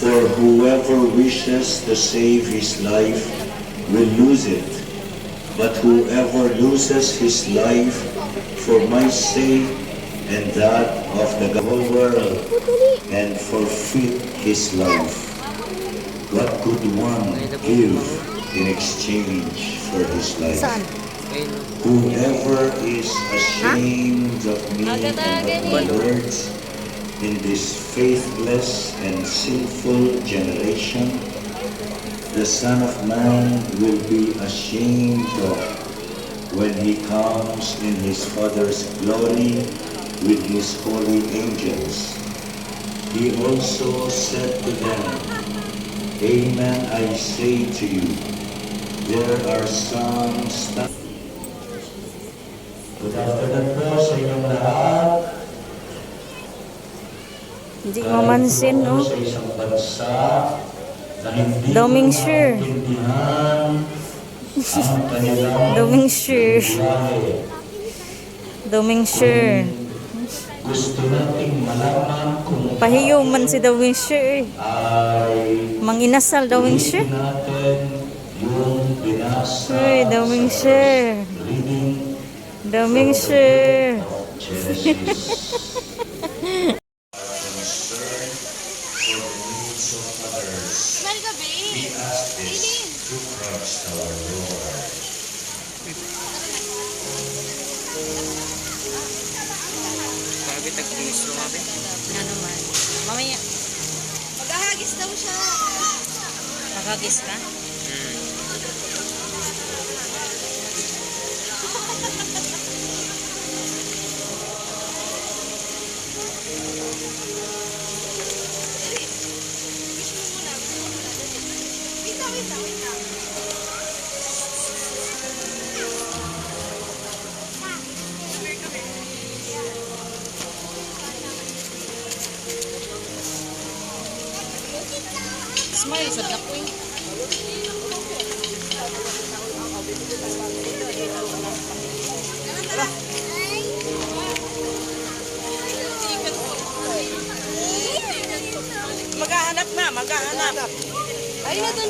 For whoever wishes to save his life will lose it, but whoever loses his life for my sake and that of the whole world and forfeit his life, what could one give in exchange for his life? Whoever is ashamed of me and of my words in this faithless and sinful generation, the Son of Man will be ashamed of when he comes in his Father's glory with his holy angels. He also said to them, Amen I say to you, there are some Good afternoon po sa inyong lahat. Hindi no? Bansa na hindi Daming sure. Daming sure. Daming sure. Gusto nating malaman kung Pahiyo man si Daming sure. eh. Manginasal Daming sure. Uy, Daming sure. Daming sure. this through Christ our Lord. Grabe tag-tiis lumabi. Ano naman? Mamaya, Maghahagis daw siya. makagis ka? Smile sa dako eh. Maghahanap na, maghahanap. ありがとう